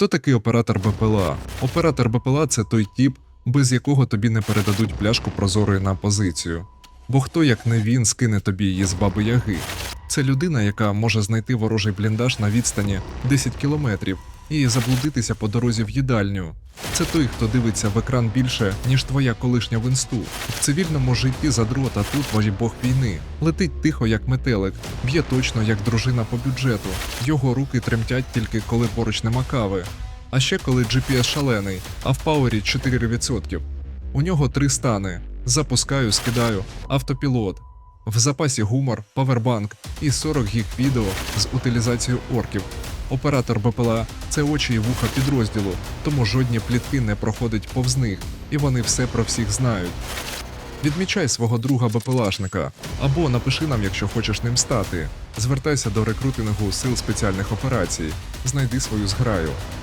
Хто такий оператор БПЛА? Оператор БПЛА це той тіп, без якого тобі не передадуть пляшку прозорої на позицію. Бо хто, як не він, скине тобі її з баби Яги? Це людина, яка може знайти ворожий бліндаж на відстані 10 кілометрів і заблудитися по дорозі в їдальню. Це той, хто дивиться в екран більше, ніж твоя колишня в інсту. В цивільному житті задрот, а тут ваш бог війни. Летить тихо, як метелик, б'є точно, як дружина по бюджету. Його руки тремтять тільки коли поруч нема кави. А ще коли GPS шалений, а в пауері 4%. У нього три стани: запускаю, скидаю, автопілот. В запасі гумор, павербанк і 40 гіг відео з утилізацією орків. Оператор БПЛА це очі і вуха підрозділу, тому жодні плітки не проходять повз них, і вони все про всіх знають. Відмічай свого друга БПЛАшника або напиши нам, якщо хочеш ним стати. Звертайся до рекрутингу сил спеціальних операцій, знайди свою зграю.